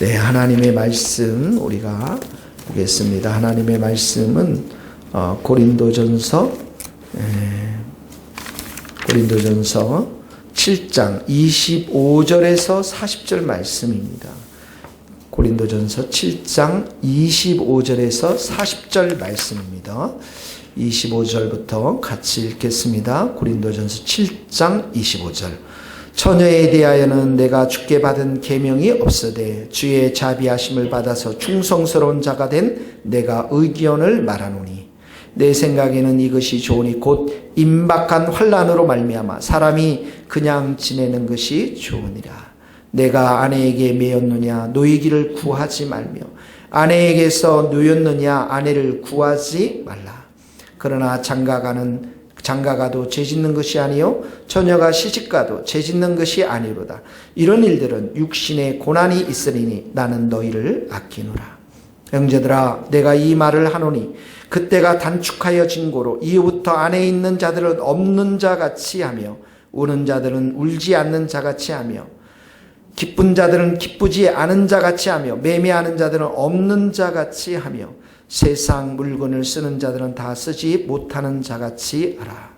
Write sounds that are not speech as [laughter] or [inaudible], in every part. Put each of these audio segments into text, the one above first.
네, 하나님의 말씀 우리가 보겠습니다. 하나님의 말씀은 어, 고린도전서 에, 고린도전서 7장 25절에서 40절 말씀입니다. 고린도전서 7장 25절에서 40절 말씀입니다. 25절부터 같이 읽겠습니다. 고린도전서 7장 25절. 처녀에 대하여는 내가 주께 받은 계명이 없으되 주의 자비하심을 받아서 충성스러운 자가 된 내가 의견을 말하노니. 내 생각에는 이것이 좋으니 곧 임박한 환란으로 말미암아 사람이 그냥 지내는 것이 좋으니라. 내가 아내에게 매였느냐 노이기를 구하지 말며 아내에게서 노였느냐 아내를 구하지 말라. 그러나 장가가는 장가가도 죄 짓는 것이 아니요 처녀가 시집가도 죄 짓는 것이 아니로다. 이런 일들은 육신의 고난이 있으리니 나는 너희를 아끼노라. 형제들아 내가 이 말을 하노니 그때가 단축하여 진고로 이후부터 안에 있는 자들은 없는 자 같이 하며 우는 자들은 울지 않는 자 같이 하며 기쁜 자들은 기쁘지 않은 자 같이 하며 매매하는 자들은 없는 자 같이 하며 세상 물건을 쓰는 자들은 다 쓰지 못하는 자 같이 하라.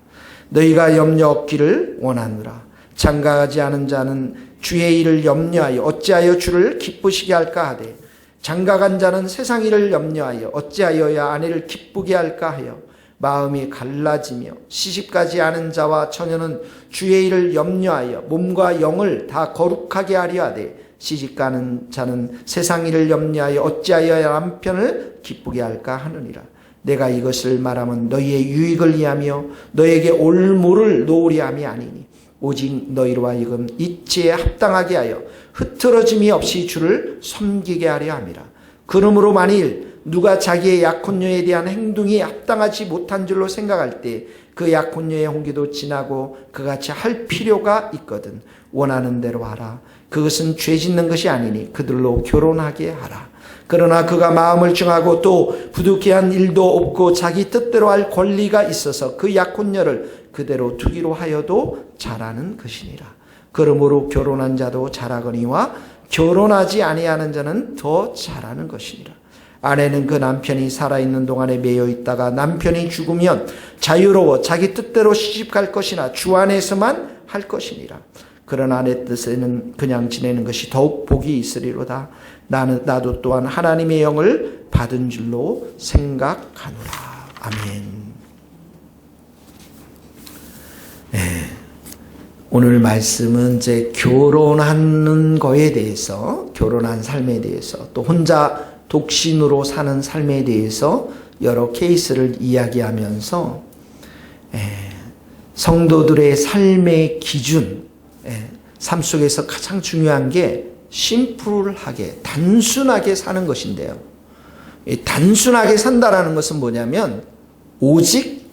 너희가 염려 없기를 원하노라. 장가가지 않은 자는 주의 일을 염려하여 어찌하여 주를 기쁘시게 할까 하되 장가간 자는 세상 일을 염려하여 어찌하여야 아내를 기쁘게 할까 하여 마음이 갈라지며 시집가지 않은 자와 처녀는 주의 일을 염려하여 몸과 영을 다 거룩하게 하려 하되 시집가는 자는 세상 일을 염려하여 어찌하여 남편을 기쁘게 할까 하느니라. 내가 이것을 말하면 너희의 유익을 위하며 너에게 올무를 놓으리 함이 아니니 오직 너희로 하여금 이치에 합당하게 하여 흐트러짐이 없이 주를 섬기게 하려 함이라. 그러므로 만일 누가 자기의 약혼녀에 대한 행동이 합당하지 못한 줄로 생각할 때 그 약혼녀의 홍기도 지나고 그같이 할 필요가 있거든 원하는 대로 하라. 그것은 죄 짓는 것이 아니니 그들로 결혼하게 하라. 그러나 그가 마음을 정하고 또 부득이한 일도 없고 자기 뜻대로 할 권리가 있어서 그 약혼녀를 그대로 두기로 하여도 잘하는 것이니라. 그러므로 결혼한 자도 잘하거니와 결혼하지 아니하는 자는 더 잘하는 것이니라. 아내는 그 남편이 살아있는 동안에 매여 있다가 남편이 죽으면 자유로워 자기 뜻대로 시집갈 것이나 주 안에서만 할 것이니라. 그러나 내 뜻에는 그냥 지내는 것이 더욱 복이 있으리로다. 나는 나도 또한 하나님의 영을 받은 줄로 생각하노라. 아멘. 네. 오늘 말씀은 이제 결혼하는 거에 대해서, 결혼한 삶에 대해서, 또 혼자 독신으로 사는 삶에 대해서 여러 케이스를 이야기하면서 에, 성도들의 삶의 기준, 에, 삶 속에서 가장 중요한 게 심플하게 단순하게 사는 것인데요. 단순하게 산다라는 것은 뭐냐면 오직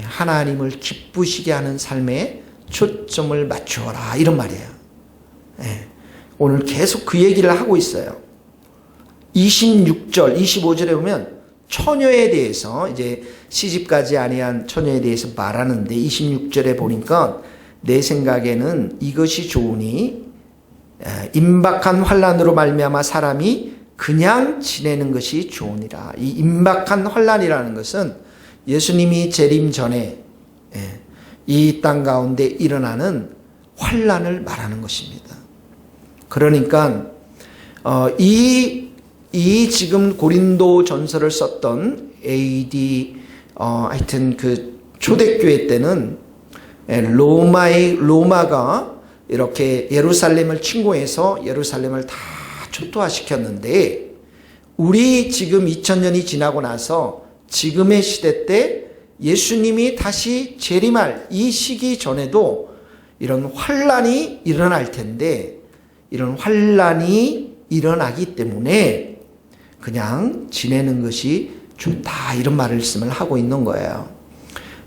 하나님을 기쁘시게 하는 삶에 초점을 맞추어라 이런 말이에요. 오늘 계속 그 얘기를 하고 있어요. 26절, 25절에 보면 처녀에 대해서 이제 시집가지 아니한 처녀에 대해서 말하는데 26절에 보니까 내 생각에는 이것이 좋으니 임박한 환란으로 말미암아 사람이 그냥 지내는 것이 좋으니라. 이 임박한 환란이라는 것은 예수님이 재림 전에 이 땅 가운데 일어나는 환란을 말하는 것입니다. 그러니까 어, 이, 이 지금 고린도 전설을 썼던 AD 어, 하여튼 그 초대교회 때는 로마의 로마가 이렇게 예루살렘을 침공해서 예루살렘을 다 초토화시켰는데 우리 지금 2000년이 지나고 나서 지금의 시대 때 예수님이 다시 재림할 이 시기 전에도 이런 환란이 일어날 텐데 이런 환란이 일어나기 때문에 그냥 지내는 것이 좋다 이런 말씀을 하고 있는 거예요.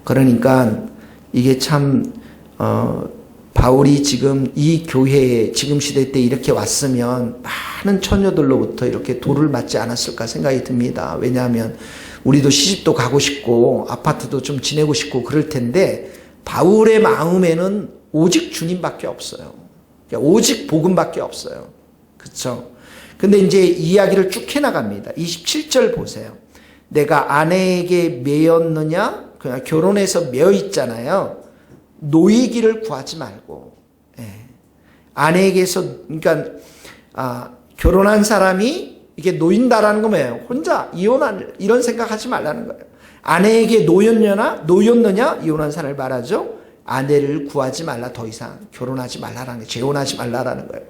그러니까 이게 참 어, 바울이 지금 이 교회에 지금 시대 때 이렇게 왔으면 많은 처녀들로부터 이렇게 돌을 맞지 않았을까 생각이 듭니다. 왜냐하면 우리도 시집도 가고 싶고 아파트도 좀 지내고 싶고 그럴 텐데 바울의 마음에는 오직 주님밖에 없어요. 그러니까 오직 복음밖에 없어요. 그렇죠? 근데 이제 이야기를 쭉 해나갑니다. 27절 보세요. 내가 아내에게 매였느냐? 그냥 결혼해서 매여 있잖아요. 노이기를 구하지 말고, 예. 아내에게서, 그러니까, 아, 결혼한 사람이 이게 노인다라는 거 뭐예요? 혼자 이혼한, 이런 생각하지 말라는 거예요. 아내에게 노였느냐? 노였느냐? 이혼한 사람을 말하죠. 아내를 구하지 말라 더 이상 결혼하지 말라라는 거예요. 재혼하지 말라라는 거예요.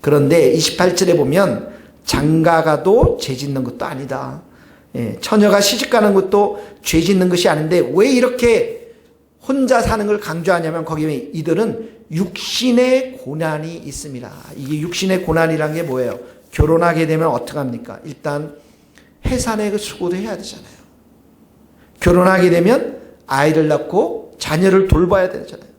그런데 28절에 보면 장가가도 죄 짓는 것도 아니다. 예, 처녀가 시집가는 것도 죄 짓는 것이 아닌데 왜 이렇게 혼자 사는 걸 강조하냐면 거기에 이들은 육신의 고난이 있습니다. 이게 육신의 고난이란 게 뭐예요? 결혼하게 되면 어떻게 합니까? 일단 해산의 그 수고도 해야 되잖아요. 결혼하게 되면 아이를 낳고 자녀를 돌봐야 되잖아요.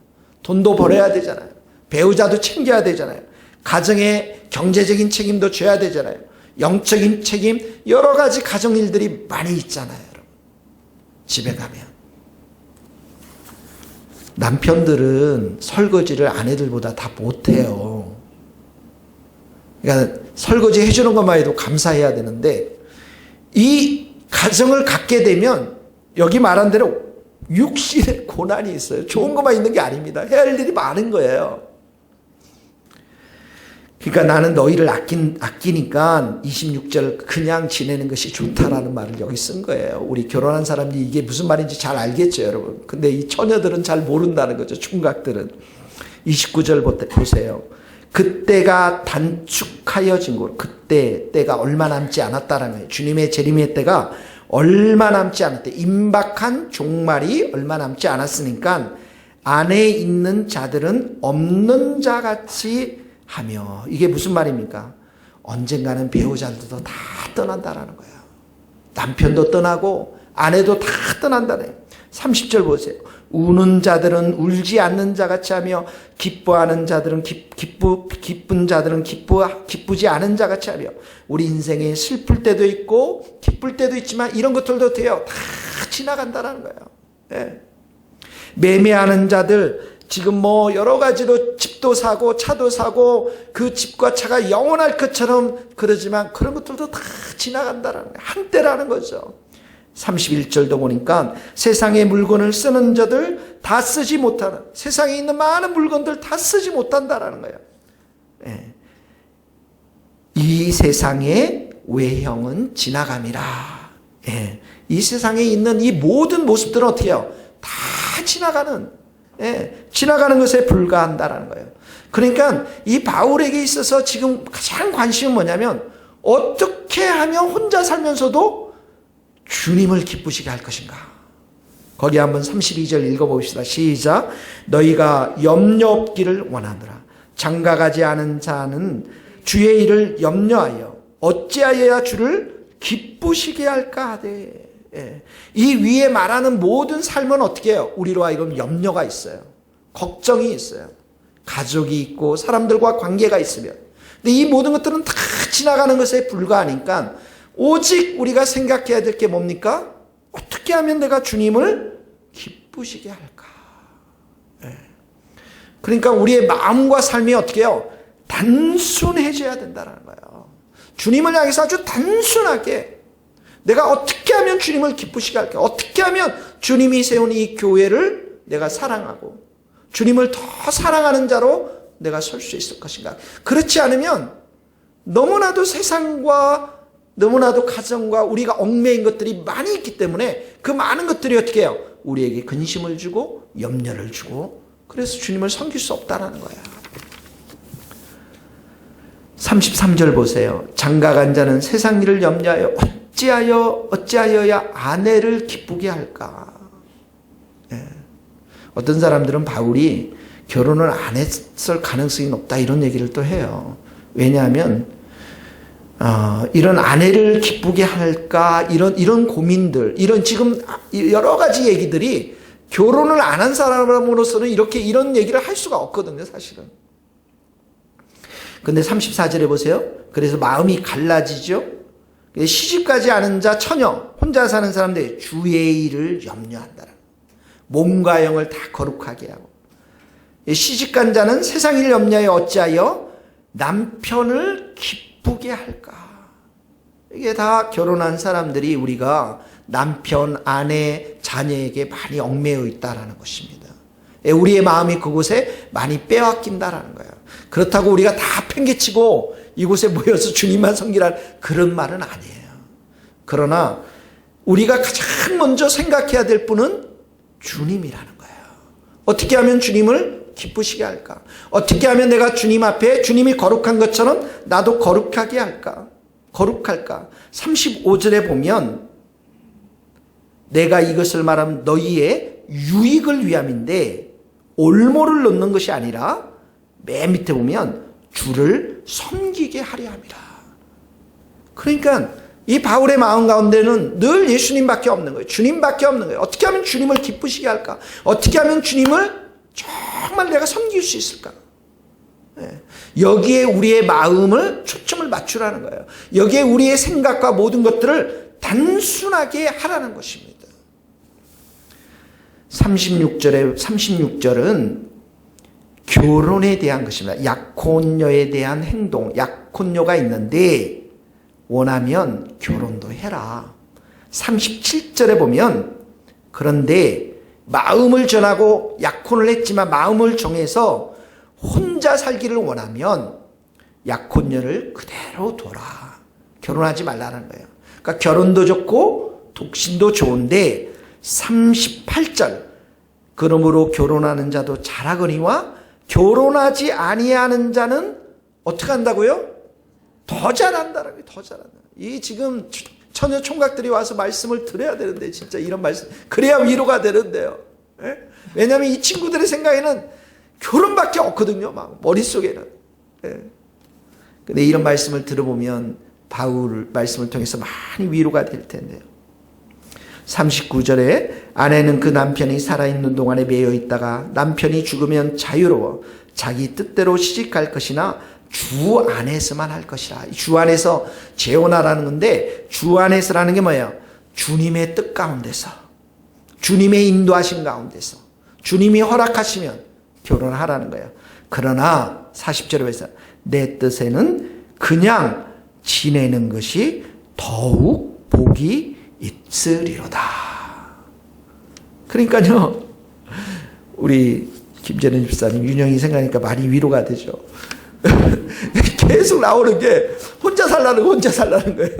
돈도 벌어야 되잖아요. 배우자도 챙겨야 되잖아요. 가정의 경제적인 책임도 져야 되잖아요. 영적인 책임, 여러 가지 가정 일들이 많이 있잖아요, 여러분. 집에 가면. 남편들은 설거지를 아내들보다 다 못해요. 그러니까 설거지 해주는 것만 해도 감사해야 되는데, 이 가정을 갖게 되면, 여기 말한 대로 육신의 고난이 있어요. 좋은 것만 있는 게 아닙니다. 해야 할 일이 많은 거예요. 그러니까 나는 너희를 아낀, 아끼니까 26절 그냥 지내는 것이 좋다라는 말을 여기 쓴 거예요. 우리 결혼한 사람들이 이게 무슨 말인지 잘 알겠죠, 여러분. 근데 이 처녀들은 잘 모른다는 거죠, 총각들은. 29절 보세요. 그때가 단축하여진 곳, 그때 때가 얼마 남지 않았다라는 거예요. 주님의 재림의 때가 얼마 남지 않았대. 임박한 종말이 얼마 남지 않았으니까 안에 있는 자들은 없는 자 같이 하며 이게 무슨 말입니까? 언젠가는 배우자들도 다 떠난다라는 거예요. 남편도 떠나고 아내도 다 떠난다네. 30절 보세요. 우는 자들은 울지 않는 자 같이 하며 기뻐하는 자들은 기, 기쁘 기쁜 자들은 기쁘 기쁘지 않은 자 같이 하며 우리 인생에 슬플 때도 있고 기쁠 때도 있지만 이런 것들도 돼요. 다 지나간다라는 거예요. 네. 매매하는 자들 지금 뭐 여러 가지로 집도 사고 차도 사고 그 집과 차가 영원할 것처럼 그러지만 그런 것들도 다 지나간다라는. 한때라는 거죠. 31절도 보니까 세상의 물건을 쓰는 자들 다 쓰지 못하는 세상에 있는 많은 물건들 다 쓰지 못한다라는 거예요. 예. 이 세상의 외형은 지나감이라. 예. 이 세상에 있는 이 모든 모습들은 어떻게 해요? 다 지나가는, 예. 지나가는 것에 불과한다라는 거예요. 그러니까 이 바울에게 있어서 지금 가장 관심은 뭐냐면 어떻게 하면 혼자 살면서도 주님을 기쁘시게 할 것인가. 거기 한번 32절 읽어봅시다. 시작. 너희가 염려 없기를 원하노라. 장가가지 않은 자는 주의 일을 염려하여 어찌하여야 주를 기쁘시게 할까 하되. 예. 이 위에 말하는 모든 삶은 어떻게 해요? 우리로 하여금 염려가 있어요. 걱정이 있어요. 가족이 있고 사람들과 관계가 있으면. 근데 이 모든 것들은 다 지나가는 것에 불과하니까 오직 우리가 생각해야 될 게 뭡니까? 어떻게 하면 내가 주님을 기쁘시게 할까? 예. 그러니까 우리의 마음과 삶이 어떻게 해요? 단순해져야 된다는 거예요. 주님을 향해서 아주 단순하게 내가 어떻게 하면 주님을 기쁘시게 할까? 어떻게 하면 주님이 세운 이 교회를 내가 사랑하고 주님을 더 사랑하는 자로 내가 설 수 있을 것인가? 그렇지 않으면 너무나도 세상과 너무나도 가정과 우리가 얽매인 것들이 많이 있기 때문에 그 많은 것들이 어떻게 해요? 우리에게 근심을 주고 염려를 주고 그래서 주님을 섬길 수 없다라는 거야. 33절 보세요. 장가간 자는 세상 일을 염려하여 어찌하여 어찌하여야 아내를 기쁘게 할까? 예. 어떤 사람들은 바울이 결혼을 안 했을 가능성이 높다 이런 얘기를 또 해요. 왜냐하면 어, 이런 아내를 기쁘게 할까 이런 이런 고민들 이런 지금 여러 가지 얘기들이 결혼을 안 한 사람으로서는 이렇게 이런 얘기를 할 수가 없거든요 사실은 근데 34절에 보세요 그래서 마음이 갈라지죠 시집가지 않은 자 처녀 혼자 사는 사람들 주의 일을 염려한다 몸과 영을 다 거룩하게 하고 시집간 자는 세상 일 염려하여 어찌하여 남편을 기쁘게 할까? 이게 다 결혼한 사람들이 우리가 남편, 아내, 자녀에게 많이 얽매여 있다라는 것입니다. 예, 우리의 마음이 그곳에 많이 빼앗긴다라는 거예요. 그렇다고 우리가 다 팽개치고 이곳에 모여서 주님만 섬기라는 그런 말은 아니에요. 그러나 우리가 가장 먼저 생각해야 될 분은 주님이라는 거예요. 어떻게 하면 주님을 기쁘시게 할까? 어떻게 하면 내가 주님 앞에 주님이 거룩한 것처럼 나도 거룩하게 할까? 거룩할까? 35절에 보면 내가 이것을 말하면 너희의 유익을 위함인데 올모를 놓는 것이 아니라 맨 밑에 보면 주를 섬기게 하려 함이라. 그러니까 이 바울의 마음 가운데는 늘 예수님밖에 없는 거예요. 주님밖에 없는 거예요. 어떻게 하면 주님을 기쁘시게 할까? 어떻게 하면 주님을 정말 내가 섬길 수 있을까? 예. 여기에 우리의 마음을 초점을 맞추라는 거예요. 여기에 우리의 생각과 모든 것들을 단순하게 하라는 것입니다. 36절에 36절은 결혼에 대한 것입니다. 약혼녀에 대한 행동, 약혼녀가 있는데 원하면 결혼도 해라. 37절에 보면 그런데 마음을 전하고 약혼을 했지만 마음을 정해서 혼자 살기를 원하면 약혼녀를 그대로 둬라. 결혼하지 말라는 거예요. 그러니까 결혼도 좋고 독신도 좋은데 38절 그러므로 결혼하는 자도 잘하거니와 결혼하지 아니하는 자는 어떻게 한다고요? 더 잘한다라고 더 잘한다. 이 지금 처녀 총각들이 와서 말씀을 들어야 되는데 진짜 이런 말씀 그래야 위로가 되는데요. 예? 왜냐하면 이 친구들의 생각에는 결혼밖에 없거든요. 막 머릿속에는. 예. 근데 이런 말씀을 들어보면 바울 말씀을 통해서 많이 위로가 될 텐데요. 39절에 아내는 그 남편이 살아있는 동안에 매여 있다가 남편이 죽으면 자유로워 자기 뜻대로 시집갈 것이나 주 안에서만 할 것이라. 주 안에서 재혼하라는 건데 주 안에서라는 게 뭐예요? 주님의 뜻 가운데서 주님의 인도하신 가운데서 주님이 허락하시면 결혼하라는 거예요. 그러나 40절에 해서 내 뜻에는 그냥 지내는 것이 더욱 복이 있으리로다. 그러니까요, 우리 김재는 집사님, 윤영이 생각하니까 많이 위로가 되죠. [laughs] 계속 나오는 게 혼자 살라는 혼자 살라는 거예요.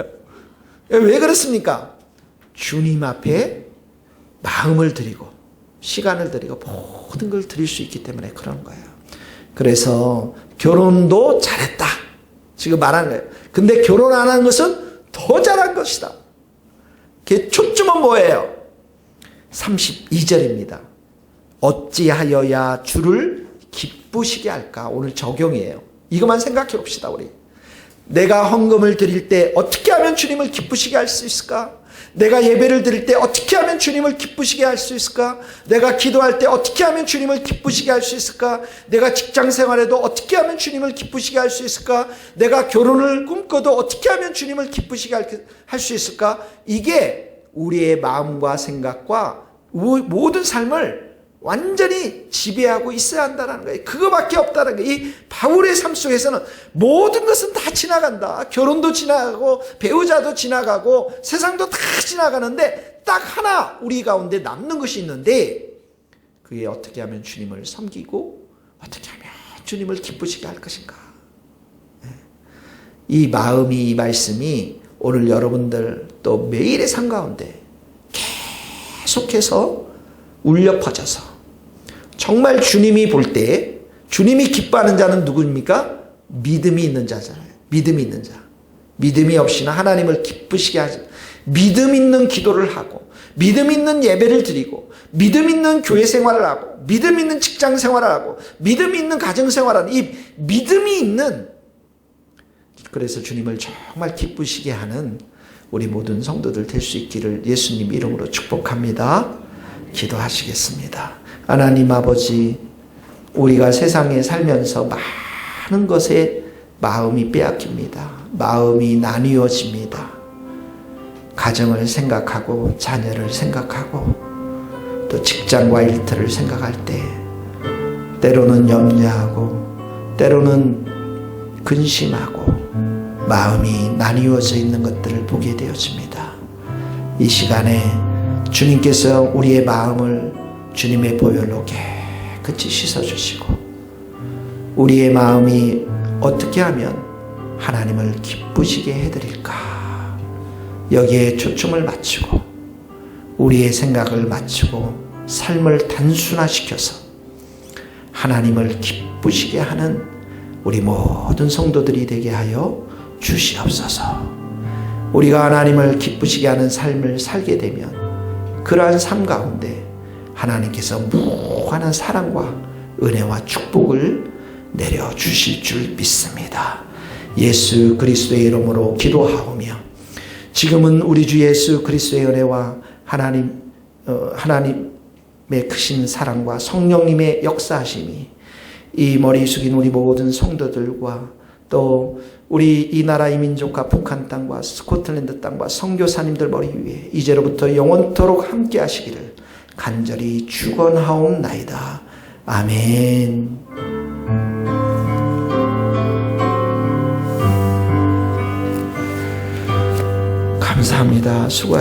왜 그렇습니까? 주님 앞에 마음을 드리고 시간을 드리고 모든 걸 드릴 수 있기 때문에 그런 거예요. 그래서 결혼도 잘했다. 지금 말한 거예요. 근데 결혼 안 한 것은 더 잘한 것이다. 그 초점은 뭐예요? 32절입니다. 어찌하여야 주를 기쁘시게 할까? 오늘 적용이에요. 이것만 생각해 봅시다, 우리. 내가 헌금을 드릴 때 어떻게 하면 주님을 기쁘시게 할 수 있을까? 내가 예배를 드릴 때 어떻게 하면 주님을 기쁘시게 할 수 있을까? 내가 기도할 때 어떻게 하면 주님을 기쁘시게 할 수 있을까? 내가 직장 생활에도 어떻게 하면 주님을 기쁘시게 할 수 있을까? 내가 결혼을 꿈꿔도 어떻게 하면 주님을 기쁘시게 할 수 있을까? 이게 우리의 마음과 생각과 모든 삶을 완전히 지배하고 있어야 한다는 거예요. 그거밖에 없다는 거예요. 이 바울의 삶 속에서는 모든 것은 다 지나간다. 결혼도 지나가고 배우자도 지나가고 세상도 다 지나가는데 딱 하나 우리 가운데 남는 것이 있는데 그게 어떻게 하면 주님을 섬기고 어떻게 하면 주님을 기쁘시게 할 것인가. 네. 이 마음이 이 말씀이 오늘 여러분들 또 매일의 삶 가운데 계속해서 울려 퍼져서 정말 주님이 볼 때 주님이 기뻐하는 자는 누구입니까? 믿음이 있는 자잖아요. 믿음이 있는 자. 믿음이 없이는 하나님을 기쁘시게 하지. 믿음 있는 기도를 하고, 믿음 있는 예배를 드리고, 믿음 있는 교회 생활을 하고, 믿음 있는 직장 생활을 하고, 믿음 있는 가정 생활을 하는 이 믿음이 있는 그래서 주님을 정말 기쁘시게 하는 우리 모든 성도들 될 수 있기를 예수님 이름으로 축복합니다. 기도하시겠습니다. 하나님 아버지, 우리가 세상에 살면서 많은 것에 마음이 빼앗깁니다. 마음이 나뉘어집니다. 가정을 생각하고 자녀를 생각하고 또 직장과 일터를 생각할 때 때로는 염려하고 때로는 근심하고 마음이 나뉘어져 있는 것들을 보게 되어집니다. 이 시간에 주님께서 우리의 마음을 주님의 보혈로 깨끗이 씻어주시고 우리의 마음이 어떻게 하면 하나님을 기쁘시게 해드릴까 여기에 초점을 맞추고 우리의 생각을 맞추고 삶을 단순화시켜서 하나님을 기쁘시게 하는 우리 모든 성도들이 되게 하여 주시옵소서. 우리가 하나님을 기쁘시게 하는 삶을 살게 되면 그러한 삶 가운데 하나님께서 무한한 사랑과 은혜와 축복을 내려 주실 줄 믿습니다. 예수 그리스도의 이름으로 기도하오며 지금은 우리 주 예수 그리스도의 은혜와 하나님 어, 하나님의 크신 사랑과 성령님의 역사하심이 이 머리 숙인 우리 모든 성도들과 또 우리 이 나라 이 민족과 북한 땅과 스코틀랜드 땅과 선교사님들 머리 위에 이제로부터 영원토록 함께 하시기를 간절히 축원하옵나이다. 아멘. 감사합니다. 수고